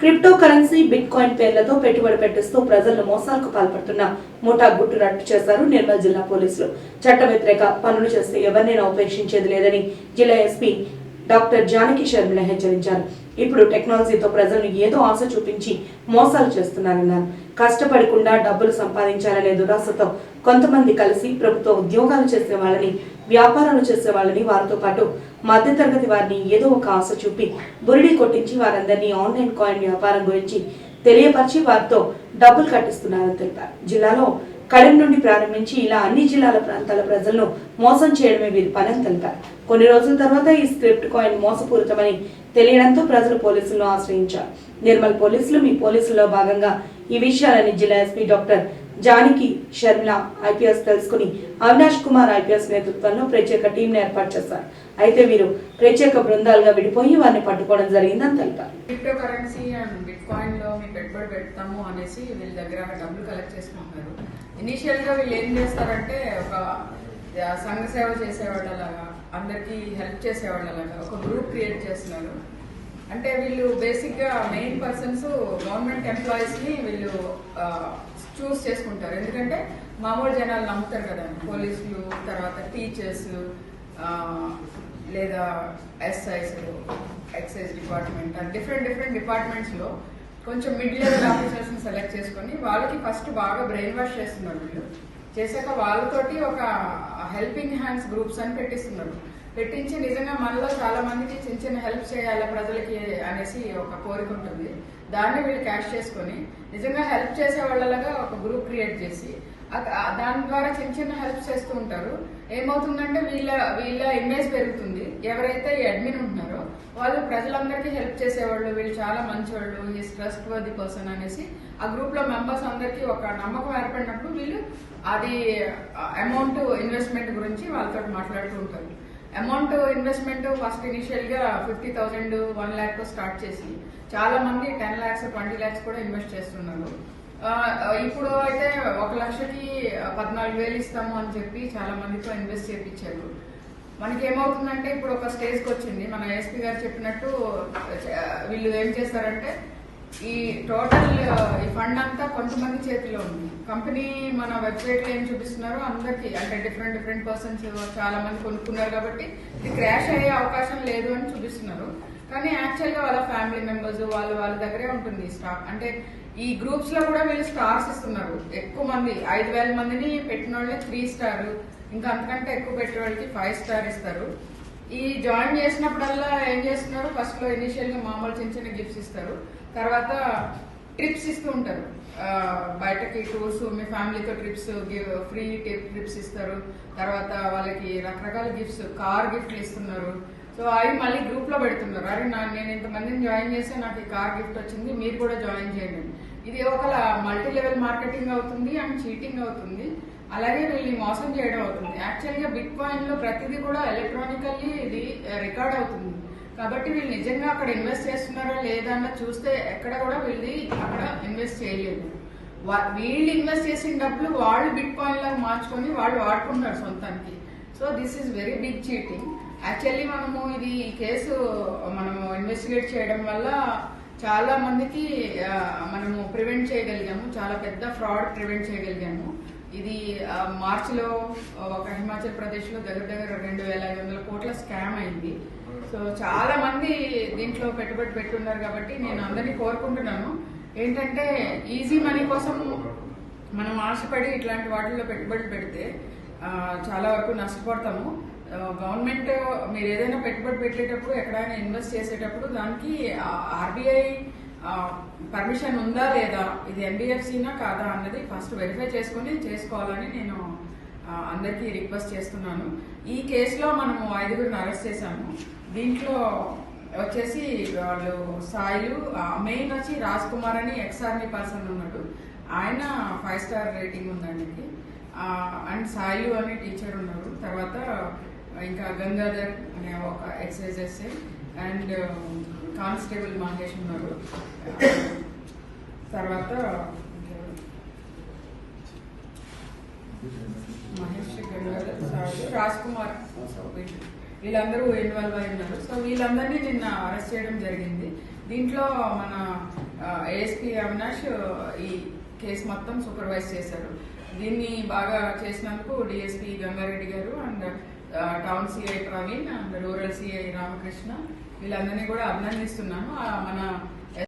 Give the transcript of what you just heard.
Crypto currency bit coin పేర్లతో పెట్టుబడి పెట్టిస్తూ ప్రజలను మోసాలకు పాల్పడుతున్న ముఠా గుట్టు రట్టు చేశారు నిర్మల్ జిల్లా పోలీసులు. చట్ట వ్యతిరేక పనులు చేస్తే ఎవరినైనా ఉపేక్షించేది లేదని జిల్లా ఎస్పీ డాక్టర్ జానకి శర్మిల హెచ్చరించారు. ఇప్పుడు టెక్నాలజీతో ప్రజలను ఏదో ఆశ చూపించి మోసాలు చేస్తున్నారన్నారు. కష్టపడకుండా డబ్బులు సంపాదించాలనే దురాశతో కొంతమంది కలిసి ప్రభుత్వ ఉద్యోగాలు చేసే వాళ్ళని వ్యాపారాలు చేసే వాళ్ళని వారితో పాటు మధ్యతరగతి వారిని ఏదో ఒక ఆశ చూపి బురిడి కొట్టించి వారందరినీ ఆన్లైన్ కాయిన్ వ్యాపారం గురించి తెలియపరిచి వారితో డబ్బులు కట్టిస్తున్నారని తెలిపారు. జిల్లాలో కడెం నుండి ప్రారంభించి ఇలా అన్ని జిల్లాల ప్రాంతాల ప్రజలను మోసం చేయడమే వీరి పని అని తెలిపారు. కొన్ని రోజుల తర్వాత ఈ స్క్రిప్ట్ కాయిన్ మోసపూరితమని తెలియడంతో ప్రజలు పోలీసులను ఆశ్రయించారు. నిర్మల్ పోలీసులు మీ పోలీసుల్లో భాగంగా ఈ విషయాలని జిల్లా SP doctor Janaki Sharmila IPS తెలుసుకుని అవినాష్ కుమార్ ఐపీఎస్ నేతృత్వంలో ప్రత్యేక టీంను ఏర్పాటు చేశారు. అయితే వీరు ప్రత్యేక బృందాలుగా విడిపోయి వారిని పట్టుకోవడం జరిగిందని తెలిపారు. క్రిప్టో కరెన్సీ అండ్ బిట్ కాయిన్లో మీ పెట్టుబడి పెడతాము అనేసి వీళ్ళ దగ్గర డబ్బులు కలెక్ట్ చేసుకుంటున్నారు. ఇనీషియల్గా వీళ్ళు ఏం చేస్తారంటే ఒక సంఘ సేవ చేసేవాళ్ళలాగా అందరికీ హెల్ప్ చేసేవాళ్ళలాగా ఒక గ్రూప్ క్రియేట్ చేస్తున్నారు. అంటే వీళ్ళు బేసిక్గా మెయిన్ పర్సన్స్ గవర్నమెంట్ ఎంప్లాయీస్ని వీళ్ళు చూస్ చేసుకుంటారు. ఎందుకంటే మామూలు జనాలు నమ్ముతారు కదా పోలీసులు తర్వాత టీచర్స్ లేదా SIs excise department different different డిపార్ట్మెంట్స్లో కొంచెం మిడ్ లెవెల్ ఆఫీసర్స్ సెలెక్ట్ చేసుకొని వాళ్ళకి ఫస్ట్ బాగా బ్రెయిన్ వాష్ చేస్తున్నారు వీళ్ళు. చేశాక వాళ్ళతోటి ఒక హెల్పింగ్ హ్యాండ్స్ గ్రూప్స్ అని పెట్టిస్తున్నారు. పెట్టించి నిజంగా మనలో చాలా మందికి చిన్న చిన్న హెల్ప్ చేయాలి ప్రజలకి అనేసి ఒక కోరిక ఉంటుంది. దాన్ని వీళ్ళు క్యాష్ చేసుకొని నిజంగా హెల్ప్ చేసే వాళ్ళలాగా ఒక గ్రూప్ క్రియేట్ చేసి దాని ద్వారా చిన్న చిన్న హెల్ప్ చేస్తూ ఉంటారు. ఏమవుతుందంటే వీళ్ళ వీళ్ళ ఇమేజ్ పెరుగుతుంది. ఎవరైతే ఈ అడ్మిన్ ఉంటున్నారో వాళ్ళు ప్రజలందరికీ హెల్ప్ చేసేవాళ్ళు వీళ్ళు చాలా మంచివాళ్ళు ఈ ట్రస్ట్ వర్ది పర్సన్ అనేసి ఆ గ్రూప్లో మెంబర్స్ అందరికీ ఒక నమ్మకం ఏర్పడినప్పుడు వీళ్ళు అది అమౌంట్ ఇన్వెస్ట్మెంట్ గురించి వాళ్ళతో మాట్లాడుతూ ఉంటారు. అమౌంట్ ఇన్వెస్ట్మెంట్ ఫస్ట్ ఇనిషియల్గా fifty thousand one lakh start చేసి చాలా మంది టెన్ ల్యాక్స్ ట్వంటీ ల్యాక్స్ కూడా ఇన్వెస్ట్ చేస్తున్నారు. ఇప్పుడు అయితే ఒక లక్షకి పద్నాలుగు వేలు ఇస్తాము అని చెప్పి చాలా మందితో ఇన్వెస్ట్ చేయించారు మనకి ఏమవుతుందంటే ఇప్పుడు ఒక స్టేజ్కి వచ్చింది. మన ఎస్పీ గారు చెప్పినట్టు వీళ్ళు ఏం చేస్తారంటే ఈ టోటల్ ఈ ఫండ్ అంతా కొంతమంది చేతిలో ఉంది. కంపెనీ మన వెబ్సైట్లో ఏం చూపిస్తున్నారో అందరికి అంటే డిఫరెంట్ డిఫరెంట్ పర్సన్స్ చాలా మంది కొనుక్కున్నారు కాబట్టి ఇది క్రాష్ అయ్యే అవకాశం లేదు అని చూపిస్తున్నారు. కానీ యాక్చువల్గా వాళ్ళ ఫ్యామిలీ మెంబర్స్ వాళ్ళ వాళ్ళ దగ్గరే ఉంటుంది స్టాక్. అంటే ఈ గ్రూప్స్లో కూడా వీళ్ళు స్టార్స్ ఇస్తున్నారు. ఎక్కువ మంది ఐదు వేల మందిని పెట్టిన వాళ్ళే త్రీ స్టార్. ఇంకా అంతకంటే ఎక్కువ పెట్టిన వాళ్ళకి ఫైవ్ స్టార్ ఇస్తారు. ఈ జాయిన్ చేసినప్పుడల్లా ఏం చేస్తున్నారు? ఫస్ట్లో ఇనిషియల్గా మామూలు చిన్న చిన్న గిఫ్ట్స్ ఇస్తారు. తర్వాత ట్రిప్స్ ఇస్తూ ఉంటారు. బయటకి టూర్స్ మీ ఫ్యామిలీతో ట్రిప్స్ ఫ్రీ ట్రిప్స్ ఇస్తారు. తర్వాత వాళ్ళకి రకరకాల గిఫ్ట్స్ కార్ గిఫ్ట్లు ఇస్తున్నారు. సో అవి మళ్ళీ గ్రూప్లో పెడుతున్నారు. అరే నా నేను ఇంతమందిని జాయిన్ చేస్తే నాకు ఈ కార్ గిఫ్ట్ వచ్చింది మీరు కూడా జాయిన్ చేయండి. ఇది ఒక మల్టీ లెవెల్ మార్కెటింగ్ అవుతుంది అండ్ చీటింగ్ అవుతుంది. అలాగే వీళ్ళని మోసం చేయడం అవుతుంది. యాక్చువల్గా బిట్ కాయిన్లో ప్రతిదీ కూడా ఎలక్ట్రానికల్లీ ఇది eh, రికార్డ్ అవుతుంది. కాబట్టి వీళ్ళు నిజంగా అక్కడ ఇన్వెస్ట్ చేస్తున్నారా లేదా అన్న చూస్తే ఎక్కడ కూడా వీళ్ళది అక్కడ ఇన్వెస్ట్ చేయలేదు. వా- వీళ్ళు ఇన్వెస్ట్ చేసిన డబ్బులు వాళ్ళు బిట్ కాయిన్ మార్చుకొని వాళ్ళు వాడుకుంటున్నారు సొంతానికి. So this is very big cheating actually మనము ఇది ఈ కేసు మనము ఇన్వెస్టిగేట్ చేయడం వల్ల చాలా మందికి eh, మనము ప్రివెంట్ చేయగలిగాము. చాలా పెద్ద ఫ్రాడ్ ప్రివెంట్ చేయగలిగాము. ఇది మార్చిలో ఒక హిమాచల్ ప్రదేశ్లో దగ్గర దగ్గర రెండు వేల ఐదు వందల కోట్ల స్కామ్ అయింది. సో చాలా మంది దీంట్లో పెట్టుబడి పెట్టున్నారు కాబట్టి నేను అందరినీ కోరుకుంటున్నాను. ఏంటంటే ఈజీ మనీ కోసం మనం ఆశపడి ఇట్లాంటి వాటిల్లో పెట్టుబడులు పెడితే చాలా వరకు నష్టపోతాము. గవర్నమెంట్ మీరు ఏదైనా పెట్టుబడి పెట్టేటప్పుడు ఎక్కడైనా ఇన్వెస్ట్ చేసేటప్పుడు దానికి ఆర్బీఐ పర్మిషన్ ఉందా లేదా? ఇది ఎన్బిఎఫ్సినా కాదా అన్నది ఫస్ట్ వెరిఫై చేసుకుని చేసుకోవాలని నేను అందరికీ రిక్వెస్ట్ చేస్తున్నాను. ఈ కేసులో మనము ఐదుగురిని అరెస్ట్ చేశాము. దీంట్లో వచ్చేసి వాళ్ళు సాయిలు మెయిన్ వచ్చి రాజ్ కుమార్ అని ఎక్స్ ఆర్మీ పర్సన్ ఉన్నాడు. ఆయన ఫైవ్ స్టార్ రేటింగ్ ఉందండి అండ్ సాయిలు అనే టీచర్ ఉన్నారు తర్వాత ఇంకా గంగాధర్ అనే ఒక excise SA and constable Mahesh ఉన్నారు తర్వాత మహేష్ గంగాధర్ రాజ్ కుమార్. వీళ్ళందరూ ఇన్వాల్వ్ అయి ఉన్నారు. సో వీళ్ళందరినీ నిన్న అరెస్ట్ చేయడం జరిగింది. దీంట్లో మన ఏఎస్పీ అవినాష్ ఈ కేసు మొత్తం సూపర్వైజ్ చేశారు. దీన్ని బాగా చేసినందుకు డిఎస్పీ గంగారెడ్డి గారు and town CI Praveen and rural CI Ramakrishna. వీళ్ళందరినీ కూడా అభినందిస్తున్నాను. మన